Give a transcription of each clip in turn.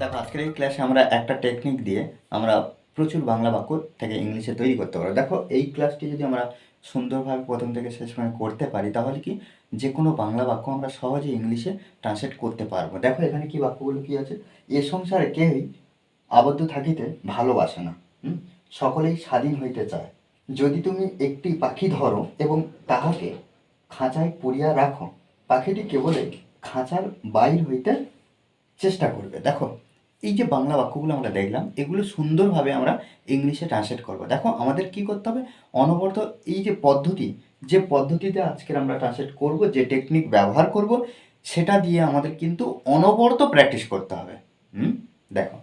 দেখো, আজকের এই ক্লাসে আমরা একটা টেকনিক দিয়ে আমরা প্রচুর বাংলা বাক্য থেকে ইংলিশে তৈরি করতে পারব। দেখো, এই ক্লাসটি যদি আমরা সুন্দরভাবে প্রথম থেকে শেষ পর্যন্ত করতে পারি, তাহলে কি যে কোনো বাংলা বাক্য আমরা সহজে ইংলিশে ট্রান্সলেট করতে পারব। দেখো, এখানে কি বাক্যগুলো কি আছে? এ সংসারে কেউই আবদ্ধ থাকিতে ভালোবাসে না। সকলেই স্বাধীন হইতে চায়। যদি তুমি একটি পাখি ধরো এবং তাহাকে খাঁচায় পুরিয়া রাখো, পাখিটি কেবলই খাঁচার বাইর হইতে চেষ্টা করবে। দেখো এই যে বাংলা বাক্যগুলো আমরা দেখলাম, এগুলো সুন্দরভাবে আমরা ইংলিশে ট্রান্সলেট করব। দেখো, আমাদের কি করতে হবে? অনবরত এই যে পদ্ধতি, যে পদ্ধতিতে আজকের আমরা ট্রান্সলেট করব, যে টেকনিক ব্যবহার করব, সেটা দিয়ে আমাদের কিন্তু অনবরত প্র্যাকটিস করতে হবে। হুম? দেখো।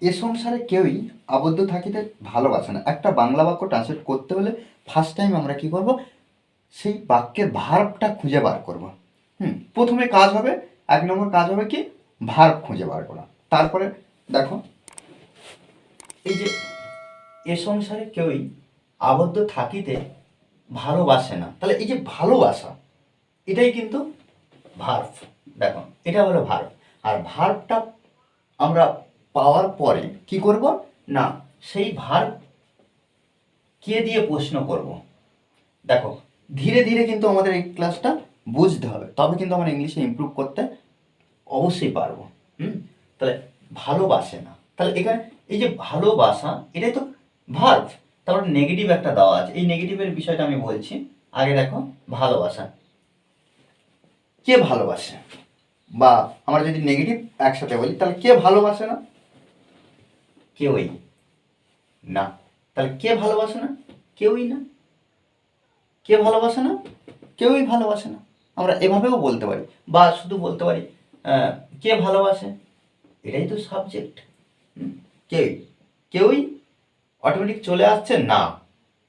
এ সংসারে কেউই আবদ্ধ থাকিতে ভালোবাসে না। একটা বাংলা বাক্য ট্রান্সলেট করতে হলে ফার্স্ট টাইম আমরা কি করব? সেই বাক্যের ভার্বটা খুঁজে বার করব। হুম? প্রথমে কাজ হবে, এক নম্বর কাজ হবে কি? ভার্ব খুঁজে বার করা। তারপরে দেখো, এই যে এ সংসারে কেউই আবদ্ধ থাকিতে ভালোবাসে না। তাহলে এই যে ভালোবাসা, এটাই কিন্তু ভার্ব দেখো, এটা হলো ভার্ব আর ভার্বটা আমরা পাওয়ার পরে কি করব? না, সেই ভার্ব কে দিয়ে প্রশ্ন করব? দেখো, ধীরে ধীরে কিন্তু আমাদের এই ক্লাসটা বুঝতে হবে। তবে কিন্তু আমরা ইংলিশে ইমপ্রুভ করতে অবশ্যই পারব। হুম? তাহলে ভালোবাসে না। তাহলে এখানে এই যে ভালোবাসা, এটাই তো ভার্ভ তারপর নেগেটিভ একটা দেওয়া আছে। এই নেগেটিভের বিষয়টা আমি বলছি। আগে দেখো, ভালোবাসা। কে ভালোবাসে? বা আমরা যদি নেগেটিভ একসাথে বলি, তাহলে কে ভালোবাসে না? কেউই না। তাহলে কে ভালোবাসে না? কেউই না। কে ভালোবাসে না? কেউই ভালোবাসে না। আমরা এভাবেও বলতে পারি। বা শুধু বলতে পারি কে ভালোবাসে? এটাই তো সাবজেক্ট কেউই কেউই অটোমেটিক চলে আসছে? না।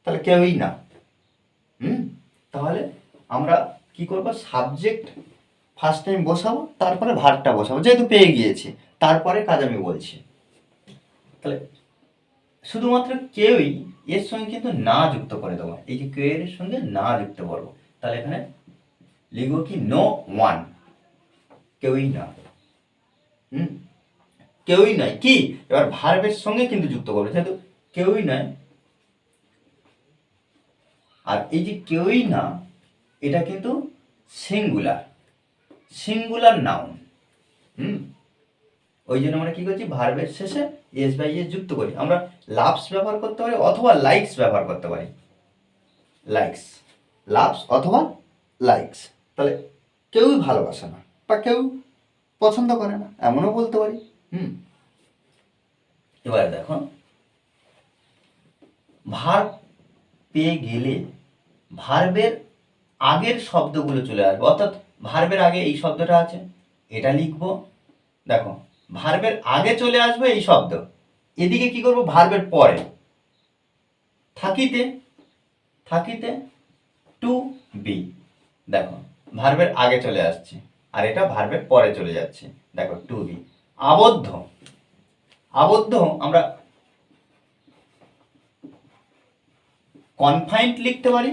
তাহলে কেউই না। হুম? তাহলে আমরা কি করব? সাবজেক্ট ফার্স্ট টাইম বসাবো, তারপরে ভারটা বসাবো। যেহেতু পেয়ে গিয়েছে, তারপরে কাজ আমি বলছি। তাহলে শুধুমাত্র কেউই এর সঙ্গে কিন্তু না যুক্ত করে দেবো। এই যে কেউ এর সঙ্গে না যুক্ত করব। তাহলে এখানে লিখব কি? নো ওয়ান কেউই না। হুম? কেউই নয় কি? এবার ভার্বের সঙ্গে কিন্তু যুক্ত করবে। যেহেতু কেউই নয় আর এই যে কেউই না, এটা কিন্তু সিঙ্গুলার সিঙ্গুলার নাউন হুম? ওই জন্য আমরা কি করছি? ভার্বের শেষে এস বাই এস যুক্ত করি। আমরা লাভস ব্যবহার করতে পারি অথবা লাইকস ব্যবহার করতে পারি। লাইকস লাভস অথবা লাইকস তাহলে কেউই ভালোবাসে না। বা কেউ পছন্দ করে না, এমনও বলতে পারি। হুম। এবারে দেখো ভার্ব পেয়ে গেলে ভার্বের আগের শব্দগুলো চলে আসবে। অর্থাৎ ভার্বের আগে এই শব্দটা আছে, এটা লিখব। দেখো, ভার্বের আগে চলে আসবে এই শব্দ। এদিকে কি করব? ভার্বের পরে। থাকিতে থাকিতে টু বি দেখো, ভার্বের আগে চলে আসছে। আর এটা ভার্বের পরে চলে যাচ্ছে। দেখো টু বি আবদ্ধ। আবদ্ধ আমরা কনফাইন্ড লিখতে পারি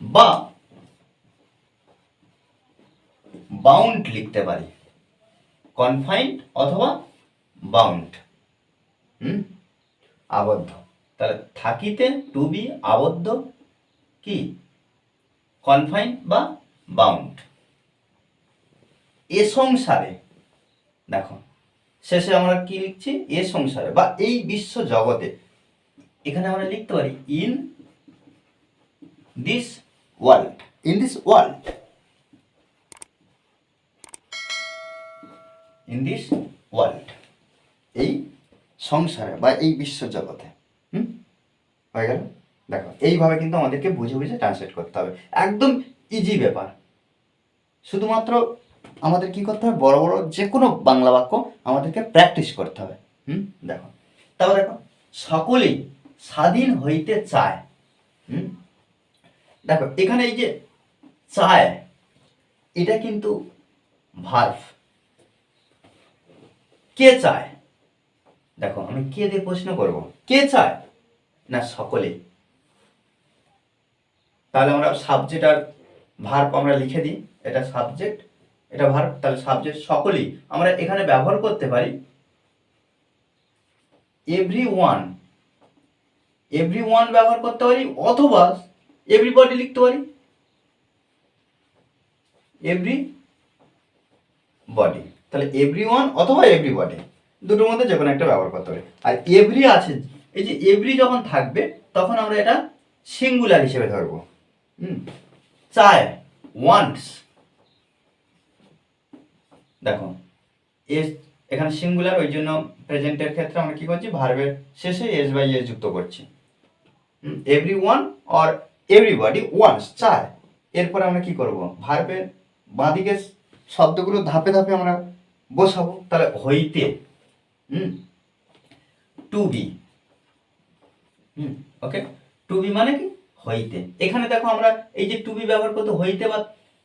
বা বাউন্ড লিখতে পারি। কনফাইন্ড অথবা বাউন্ড হুম? আবদ্ধ। তাহলে থাকিতে টু বি আবদ্ধ কি? কনফাইন্ড বা বাউন্ড এ সংসারে, দেখো, শেষে আমরা কি লিখছি? এ সংসারে, বা এই বিশ্ব জগতে, এখানে আমরা লিখতে পারি in this world in this world in this world এই সংসারে, বা এই বিশ্ব জগতে, হুম? হয়ে গেল? দেখো, এইভাবে কিন্তু আমাদেরকে বুঝে বুঝে ট্রান্সলেট করতে হবে। একদম ইজি ব্যাপার। শুধুমাত্র আমাদের কি করতে হবে? বড় বড় যে কোনো বাংলা বাক্য আমাদেরকে প্র্যাকটিস করতে হবে। হুম? দেখো। তারপর দেখো, সকলেই স্বাধীন হইতে চায়। হুম? দেখো, এখানে এই যে চায়, এটা কিন্তু ভার্ভ কে চায়? দেখো, আমি কে দিয়ে প্রশ্ন করব? কে চায়? না, সকলেই। তাহলে আমরা সাবজেক্ট আর ভার্ব আমরা লিখে দিই। এটা সাবজেক্ট এটা ভার্ব তাহলে সাবজেক্ট সকলেই আমরা এখানে ব্যবহার করতে পারি। এভরি ওয়ান এভরি ওয়ান ব্যবহার করতে পারি অথবা এভরিবডি লিখতে পারি। এভরি বডি তাহলে এভরি ওয়ান অথবা এভরিবডি দুটোর মধ্যে যে কোনো একটা ব্যবহার করতে পারি। আর এভরি আছে, এই যে এভরি যখন থাকবে, তখন আমরা এটা সিঙ্গুলার হিসেবে ধরবো। হুম, চায় ওয়ান্টস দেখো, এস, এখানে সিঙ্গুলার ওই জন্য প্রেজেন্টের ক্ষেত্রে আমরা কি করছি? ভার্বের শেষে এস বাই এস যুক্ত করছি। Every one or everybody wants চায়। এরপর আমরা কি করব? ভার্বের বাঁদিকে শব্দগুলো ধাপে ধাপে আমরা বসাবো। তাহলে হইতে, হুম to be hmm okay to be মানে কি? হইতে। এখানে দেখো আমরা এই যে টু বি ব্যবহার করতে হইতে বা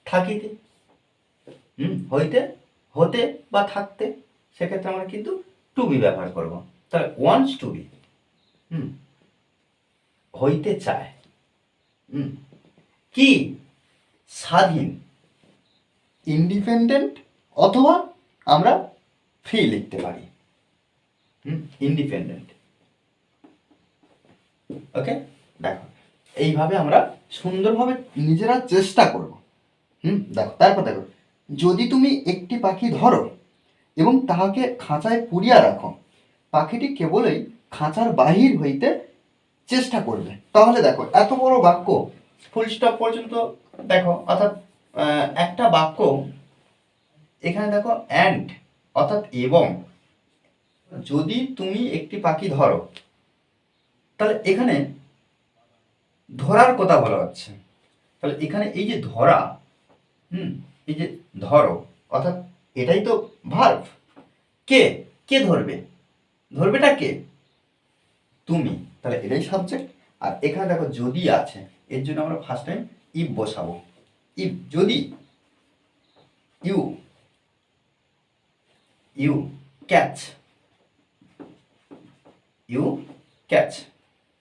থাকিতে, হুম, হইতে হতে বা থাকতে, সেক্ষেত্রে আমরা কিন্তু টু বি ব্যবহার করব। তাহলে ওয়ান্টস টু বি হুম, হইতে চায়, হুম, কি, স্বাধীন ইন্ডিপেন্ডেন্ট অথবা আমরা ফ্রি লিখতে পারি, হুম ইন্ডিপেন্ডেন্ট ওকে দেখো, এইভাবে আমরা সুন্দরভাবে নিজেরা চেষ্টা করব, হুম, দেখো, তারপর দেখো যদি তুমি একটি পাখি ধরো এবং তাহাকে খাঁচায় পুরিয়া রাখো, পাখিটি কেবলই খাঁচার বাহির হইতে চেষ্টা করবে। তাহলে দেখো, এত বড় বাক্য ফুল স্টপ পর্যন্ত দেখো, অর্থাৎ একটা বাক্য, এখানে দেখো অ্যান্ড অর্থাৎ এবং। যদি তুমি একটি পাখি ধরো, তাহলে এখানে ধরার কথা বলা হচ্ছে। তাহলে এখানে এই যে ধরা, হুম, এই যে ধরো, অর্থাৎ এটাই তো ভার্ভ কে? কে ধরবে? ধরবেটা কে? তুমি। তাহলে এটাই সাবজেক্ট আর এখানে দেখো যদি আছে, এর জন্য আমরা ফার্স্ট টাইম ইফ বসাবো। ইফ যদি। You you catch you catch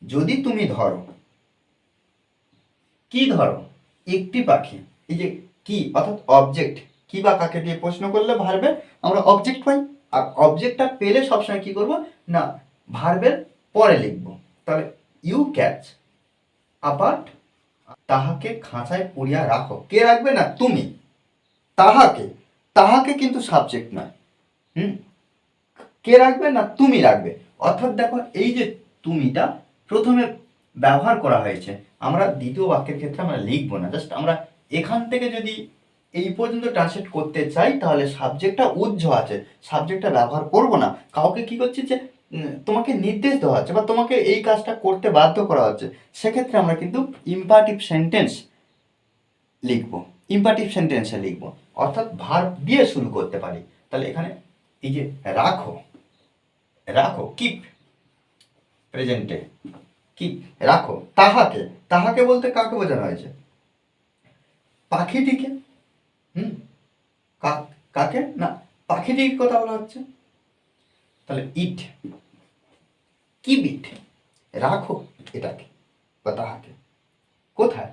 যদি তুমি ধরো, কি ধরো? একটি পাখি। এই যে কি? অর্থাৎ অবজেক্ট কি বা কাকে দিয়ে প্রশ্ন করলে ভার্বে আমরা অবজেক্ট পাই। আর অবজেক্টটা পেলে সবসময় কি করব? না ভার্বের পরে লিখব। তাহলে ইউ ক্যাচ আপার্ট তাহাকে খাঁচায় পুড়িয়া রাখো। কে রাখবে না? তুমি। তাহাকে। তাহাকে কিন্তু সাবজেক্ট নয়। হুম? কে রাখবে না? তুমি রাখবে। অর্থাৎ দেখো, এই যে তুমিটা প্রথমে ব্যবহার করা হয়েছে, আমরা দ্বিতীয় বাক্যের ক্ষেত্রে আমরা লিখব না। জাস্ট আমরা এখান থেকে যদি এই পর্যন্ত ট্রান্সলেট করতে চাই, তাহলে সাবজেক্টটা উজ্জ আছে। সাবজেক্টটা ব্যবহার করব না। কাউকে কি করছে যে তোমাকে নির্দেশ দেওয়া হচ্ছে বা তোমাকে এই কাজটা করতে বাধ্য করা হচ্ছে, সেক্ষেত্রে আমরা কিন্তু ইম্পার্টিভ সেন্টেন্স লিখব। ইম্পার্টিভ সেন্টেন্সে লিখব। অর্থাৎ ভার দিয়ে শুরু করতে পারি। তাহলে এখানে এই যে রাখো রাখো কিপ প্রেজেন্টে কি রাখো। তাহাকে তাহাকে বলতে কাকে বোঝানো হয়েছে? পাখিটিকে হুম? কা- কাকে? না পাখিটির কথা বলা হচ্ছে। তাহলে ইট। কি বিট রাখো এটাকে, বা তাহাকে। কোথায়?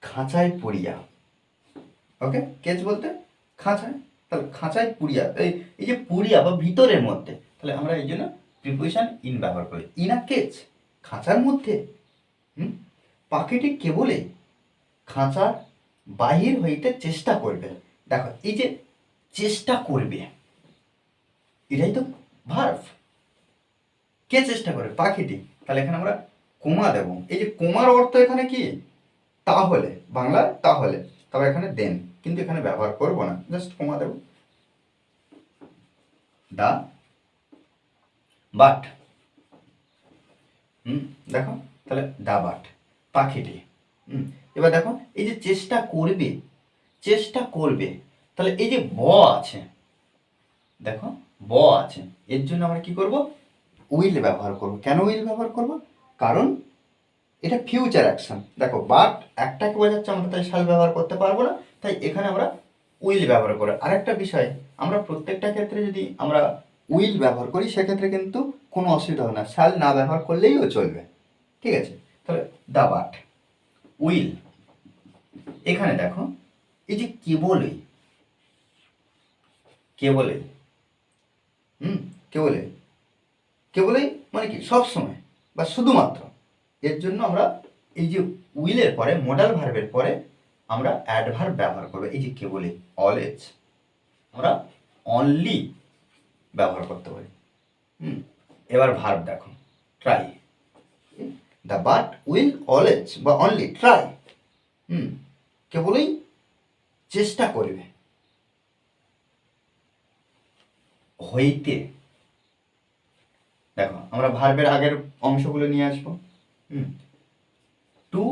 খাঁচায় পুড়িয়া। ওকে? কেচ বলতে? খাঁচায়। তাহলে খাঁচায় পুড়িয়া। এই এই যে পুড়িয়া বা ভিতরের মধ্যে, তাহলে আমরা এই জন্য প্রিপোজিশন ইন ব্যবহার করি। ইনা কেচ খাঁচার মধ্যে। হুম? পাখিটি কেবলে খাঁচার বাহির হইতে চেষ্টা করবে। দেখো, এই যে চেষ্টা করবে, এটাই তো ভার্ভ কে চেষ্টা করে পাখিটি। তাহলে এখানে আমরা কোমা দেব। এই যে কোমার অর্থ এখানে কি? তাহলে বাংলা তাহলে। তবে এখানে দেন কিন্তু এখানে ব্যবহার করব না। জাস্ট কোমা দেব। দা। বাট হুম, দেখো, তাহলে দা বাট পাখিটি। হুম এবার দেখো, এই যে চেষ্টা করবে চেষ্টা করবে, তাহলে এই যে ব আছে, দেখো, ব আছে, এর জন্য আমরা কি করব? উইল ব্যবহার করব। কেন উইল ব্যবহার করব? কারণ এটা ফিউচার অ্যাকশন। দেখো, বাট একটাকে বোঝাচ্ছে আমরা তাই শাল ব্যবহার করতে পারব না, তাই এখানে আমরা উইল ব্যবহার করে আরেকটা বিষয়, আমরা প্রত্যেকটা ক্ষেত্রে যদি আমরা উইল ব্যবহার করি, সেক্ষেত্রে কিন্তু কোনো অসুবিধা হবে না। শাল না ব্যবহার করলেইও চলবে। ঠিক আছে? তাহলে দা বাট, উইল। এখানে দেখো, এই যে কেবলই, কেবলেই, হুম, কেবলেই কেবলেই মানে কি, সব সময়, বা শুধুমাত্র। এর জন্য আমরা এই যে উইলের পরে মোডাল ভার্বের পরে আমরা অ্যাডভার্ব ব্যবহার করব। এই যে কেবলই অলওয়েজ আমরা অনলি ব্যবহার করতে পারি। হুম, এবার ভার্ব দেখো try the but will always বা অনলি ট্রাই হুম কেবলই চেষ্টা করবে। হইতে। দেখো, আমরা ভার্বের আগের অংশগুলো নিয়ে আসব। টু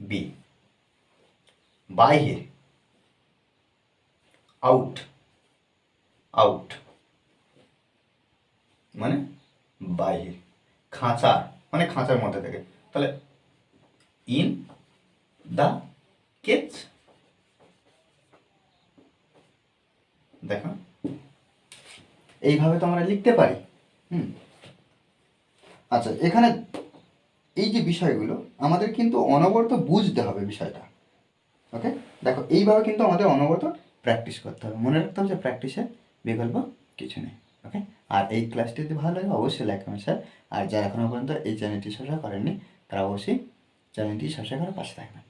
বি বাহির। আউট আউট মানে বাহির। খাঁচা মানে খাঁচার মধ্যে থেকে। তাহলে ইন দ্য কেচ দেখো। এইভাবে তো আমরা লিখতে পারি। হুম। আচ্ছা এখানে এই যে বিষয়গুলো, আমাদের কিন্তু অনবরত বুঝতে হবে বিষয়টা। ওকে? দেখো, এইভাবে কিন্তু আমাদের অনবরত প্র্যাকটিস করতে হবে। মনে রাখতে হবে যে প্র্যাকটিসের বিকল্প কিছু নেই। ওকে? আর এই ক্লাসটি যদি ভালো লাগে, অবশ্যই লাইক কমেন্ট শেয়ার আর যারা এখনও পর্যন্ত এই চ্যানেলটি সাবস্ক্রাইব করেননি, তারা অবশ্যই চ্যানেলটি সাবস্ক্রাইব করে পাশে থাকবেন।